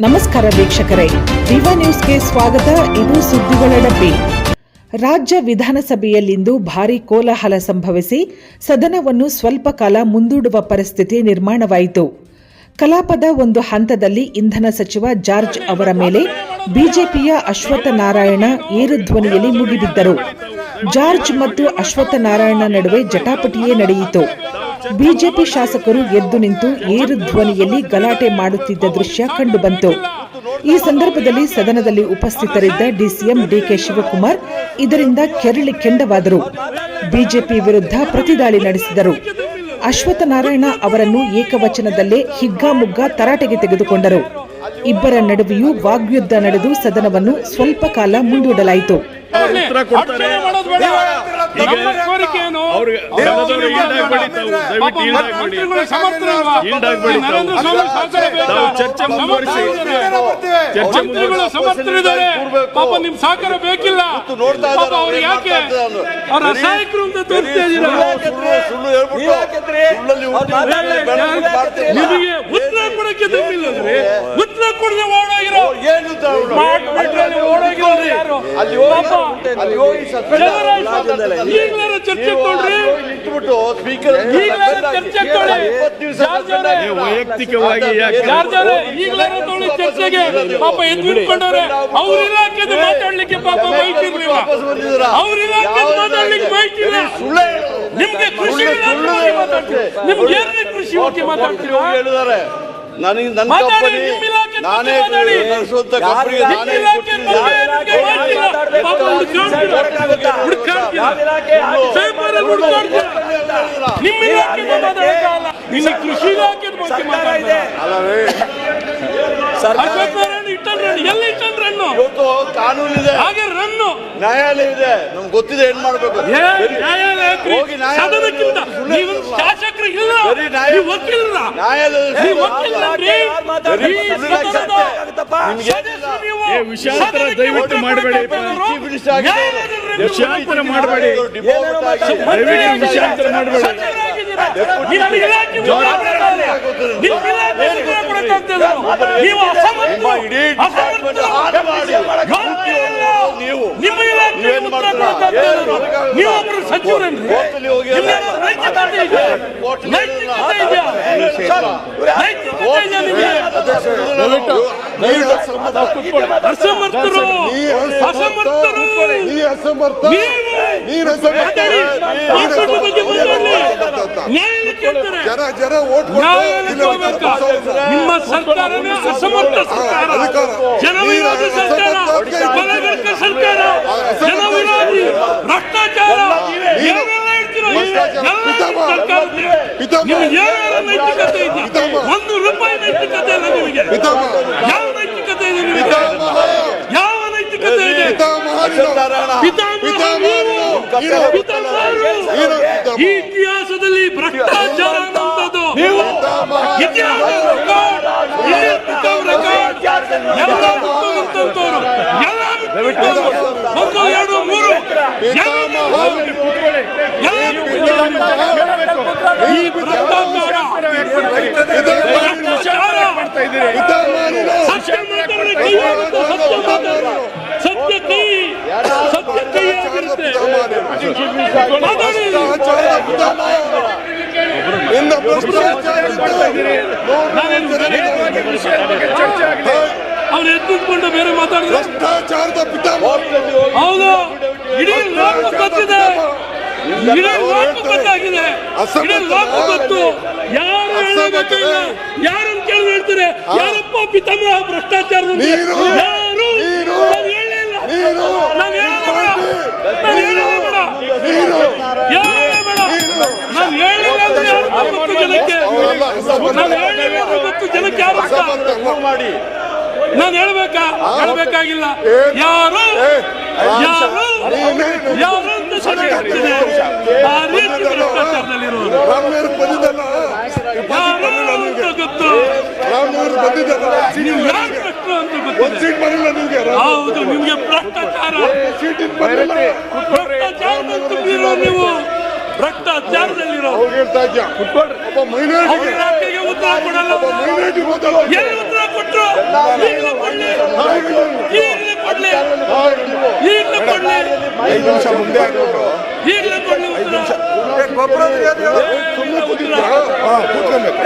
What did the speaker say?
ನಮಸ್ಕಾರ ವೀಕ್ಷಕರೇ. ವಿವಾ ನ್ಯೂಸ್ಗೆ ಸ್ವಾಗತ. ಇದು ಸುದ್ದಿಗಳ ಡಬ್ಬಿ. ರಾಜ್ಯ ವಿಧಾನಸಭೆಯಲ್ಲಿಂದು ಭಾರೀ ಕೋಲಾಹಲ ಸಂಭವಿಸಿ ಸದನವನ್ನು ಸ್ವಲ್ಪ ಕಾಲ ಮುಂದೂಡುವ ಪರಿಸ್ಥಿತಿ ನಿರ್ಮಾಣವಾಯಿತು. ಕಲಾಪದ ಒಂದು ಹಂತದಲ್ಲಿ ಇಂಧನ ಸಚಿವ ಜಾರ್ಜ್ ಅವರ ಮೇಲೆ ಬಿಜೆಪಿಯ ಅಶ್ವತ್ಥ ನಾರಾಯಣ ಏರುಧ್ವನಿಯಲ್ಲಿ ಮುಗಿಬಿದ್ದರು. ಜಾರ್ಜ್ ಮತ್ತು ಅಶ್ವತ್ಥ ನಾರಾಯಣ ನಡುವೆ ಜಟಾಪಟಿಯೇ ನಡೆಯಿತು. ಬಿಜೆಪಿ ಶಾಸಕರು ಎದ್ದು ನಿಂತು ಏರು ಧ್ವನಿಯಲ್ಲಿ ಗಲಾಟೆ ಮಾಡುತ್ತಿದ್ದ ದೃಶ್ಯ ಕಂಡುಬಂತು. ಈ ಸಂದರ್ಭದಲ್ಲಿ ಸದನದಲ್ಲಿ ಉಪಸ್ಥಿತರಿದ್ದ ಡಿಸಿಎಂ ಡಿಕೆ ಶಿವಕುಮಾರ್ ಇದರಿಂದ ಕೆರಳಿ ಕೆಂಡವಾದರು. ಬಿಜೆಪಿ ವಿರುದ್ಧ ಪ್ರತಿದಾಳಿ ನಡೆಸಿದರು. ಅಶ್ವಥ ನಾರಾಯಣ ಅವರನ್ನು ಏಕವಚನದಲ್ಲೇ ಹಿಗ್ಗಾಮುಗ್ಗಾ ತರಾಟೆಗೆ ತೆಗೆದುಕೊಂಡರು. ಇಬ್ಬರ ನಡುವೆಯೂ ವಾಗ್ಯುದ್ಧ ನಡೆದು ಸದನವನ್ನು ಸ್ವಲ್ಪ ಕಾಲ ಮುಂದೂಡಲಾಯಿತು. ಚರ್ಚೆ ಮುಂದುವರಿಸಿ. ಚರ್ಚೆ ಸಮರ್ಥರಿದ್ದಾರೆ. ಪಾಪ ನಿಮ್ ಸಹಕಾರ ಬೇಕಿಲ್ಲ. ನೋಡ್ತಾ ಅವ್ರು ಯಾಕೆ. ಅವ್ರ? ಅಂತ ತೋರಿಸ್ತಾ ಇದ್ದೀರಾ? ನಿಮಗೆ ಉತ್ತರ ಕೊಡಕ್ಕೆ ತಪ್ಪಿಲ್ಲಲ್ರಿ ಉತ್ತರ ಕೊಡದೆ ಓಡೋಗಿರೋ ಏನು ಓಡೋಗಿರೋರು ಅಲ್ಲಿ ಹೋಗಿ ಪಾಪ ಅಲ್ಲಿ ಹೋಗಿ ಸಸ್ಪೆಂಡ್ ಜನರ ಈಗಲಾರ ಚರ್ಚೆ ಕೊಡ್ರಿ ನಿಂತ್ಬಿಟ್ಟು ಸ್ಪೀಕರ್ ಈಗಲಾರ ಚರ್ಚೆ ಕೊಡಿ ಇಪ್ಪತ್ತು ದಿವಸ ಜಾರ್ಜ್ ನೀವು ವೈಯಕ್ತಿಕವಾಗಿ ಈಗಲಾರ ಚರ್ಚೆಗೆ ಪಾಪ ಎದ್ದು ಅವ್ರ ಇಲಾಖೆದು ಮಾತಾಡ್ಲಿಕ್ಕೆ ಪಾಪ ಬೈಕ್ ಇರ್ಲಿಲ್ಲ ಅವ್ರ ಇಲಾಖೆದು ಮಾತಾಡ್ಲಿಕ್ಕೆ ಬೈಕ್ ಇಲ್ಲ. ನಿಮ್ಗೆ ಕೃಷಿ ಇಲಾಖೆ? ನಿಮ್ಗೆ ಬಗ್ಗೆ ಮಾತಾಡ್ತೀರಾ? ಹೇಳಿದ್ದಾರೆ. ನನಗೆ ನನ್ನ ಕಂಪನಿ ನಾನೇ. ನಡೆಸುವಂತ ಕಂಪನಿಗೆ ಕೃಷಿ ಇಲಾಖೆ ಬಗ್ಗೆ ಮಾತಾಡ್ತೀರಾ? ಅಲ್ಲ. ರೀ, ಅಶ್ವತ್ಥ ನಾರಾಯಣ ಇಟ್ಟನ್ ರನ್ ಎಲ್ಲಿ ಇವತ್ತು ಕಾನೂನಿದೆ ಹಾಗೆ ರನ್ನು. ನ್ಯಾಯಾಲಯ ಇದೆ. ನಮ್ಗೆ ಗೊತ್ತಿದೆ ಏನ್ ಮಾಡ್ಬೇಕು. ಏ, ನ್ಯಾಯಾಲಯಕ್ರಿ ಹೋಗಿ ಸದನಕ್ಕಿಂತ ಸುಳ್ಳು ನೀವು. ಶಾಸಕರು ಇಲ್ಲ. ಬರೀ ನ್ಯಾಯ- ನೀವು ವಕೀಲರ. ನ್ಯಾಯಾಲಯದಲ್ಲಿ ನೀವು ವಕೀಲರನ್ರಿ ಬರೀ ಈ ಸದನದ ನಿಮ್ಗೆ ಸದಸ್ಯರು ನೀವು ಏ, ವಿಷಯಾಂತರ ಸದನಕ್ಕೆ ದಯವಿಟ್ಟು ಉತ್ತರ ಮಾಡಬೇಡಿ. ಕೊಡಕ್ಕೆ ಚೀಫ್ ಮಿನಿಸ್ಟರ್ ಆಗಿದ್ದಾರೆ. ನ್ಯಾಯಾಲಯದಲ್ಲಿ ನೀವು ವಿಷಯಾಂತರ ಮಾಡಬೇಡಿ. ದಯವಿಟ್ಟು ವಿಷಯಾಂತರ ಮಾಡಬೇಡಿ. ಸಚಿವರಾಗಿದ್ದೀರಾ. ನಿಮ್ಮ ಇಲಾಖೆ ಇಲಾಖೆ. ನೀವು ಅಸಮರ್ಥ. ನಿಮ್ಮ ಇಡೀ ಡಿಪಾರ್ಟ್ಮೆಂಟ್ ಹಾಳು ಮಾಡಿ ಗೌರವ ಇಲ್ಲ. ನೀವು ನಿಮ್ಮ ಇಲಾಖೆ ನೀವೇನ್ ಉತ್ತರ ಮಾಡ್ತೀರಾ? ಕೊಡಕ್ಕಾಗ್ತಿಲ್ಲ. ಏನು ನೀವು ಒಬ್ರು ಸಚಿವರೇನ್ರಿ ಕೋರ್ಟಲ್ಲಿ ಹೋಗಿ ನಿಮ್ಗೆ ಏನಾದ್ರು ನೈತಿಕತೆ ಇದೆಯಾ? ಕೋರ್ಟಲ್ಲಿ ನೈತಿಕತೆ ಇದೆಯಾ? ನೈತಿಕತೆ ಇದೆಯಾ ನಿಮ್ಗೆ? ಅಸಮರ್ಥರು ಅಸಮರ್ಥರು ನೀವು ಮಾತಾಡಿ. ಮಾತಾಡಿ ಬಗ್ಗೆ ಮಾತಾಡಿ. ನ್ಯಾಯಾಲಯಕ್ಕೆ ಸಚಿವರೇನ್ರಿ ಜನ ಜನ ಓಟ್ ನ್ಯಾಯಾಲಯಕ್ಕೆ ಹೋಗ್ಬೇಕಾ? ನಿಮ್ಮ ಸರ್ಕಾರನೇ ಅಸಮರ್ಥ ಸರ್ಕಾರ ಜನ ವಿರೋಧಿ ಸರ್ಕಾರ ಬಲಗರ್ಕ ಸರ್ಕಾರ ಜನ ವಿರೋಧಿ ಭ್ರಷ್ಟಾಚಾರ ಏನೆಲ್ಲ ಹೇಳ್ತೀರೋ ಎಲ್ಲ ನಿಮ್ಮ ಸರ್ಕಾರದ್ದೇ. ನಿಮ್ಗೆ ಯಾವ ನೈತಿಕತೆ ಇದೆ? ಒಂದು ರೂಪಾಯಿ ನೈತಿಕತೆ ಇಲ್ಲ ನಿಮಗೆ. ಯಾವ ನೈತಿಕತೆ ಇದೆ ನಿಮಗೆ? ಯಾವ ನೈತಿಕತೆ ಇದೆ? ಪಿತಾಮಹ. ಈ ಇತಿಹಾಸದಲ್ಲಿ ಭ್ರಷ್ಟಾಚಾರ ಅವ್ರು ಎದ್ದುಕೊಂಡು ಬೇರೆ ಮಾತಾಡಿದ್ರೆ ಹೌದು ಇಡೀ ಲೋಕ ಗೊತ್ತಿದೆ ಇಡೀ ಲೋಕ ಗೊತ್ತು ಯಾರು ಹೇಳಬೇಕಾಗಿಲ್ಲ ಯಾರನ್ನು ಕೇಳಿ ಯಾರಪ್ಪ ಪಿತಾಮಹ ಹೇಳಿಲ್ಲ ನಾನು ಹೇಳ್ಬೇಕಾ? ಹೇಳ್ಬೇಕಾಗಿಲ್ಲ. ಯಾರು? ಯಾರು? ಯಾರು ಅಂತ ಆ ರೀತಿ ಯಾರು ಅಂತ ಗೊತ್ತು? ನೀವು ಯಾರು ಭ್ರಷ್ಟರು ಅಂತ ಗೊತ್ತಿದೆ. ಹೌದು ನಿಮ್ಗೆ ಭ್ರಷ್ಟಾಚಾರ. ಭ್ರಷ್ಟಾಚಾರದಲ್ಲಿ ತುಂಬಿರೋ ನೀವು. ಭ್ರಷ್ಟಾಚಾರದಲ್ಲಿರೋ ಉತ್ತರ ಕೊಡಲ್ಲ. ಎಲ್ಲಿ ಉತ್ತರ ಕೊಟ್ರು? ಐದು ನಿಮಿಷ ಮುಂದೆ ಐದು ನಿಮಿಷ ಗೊಬ್ಬರ ಕೂತ್ಕೊಬೇಕು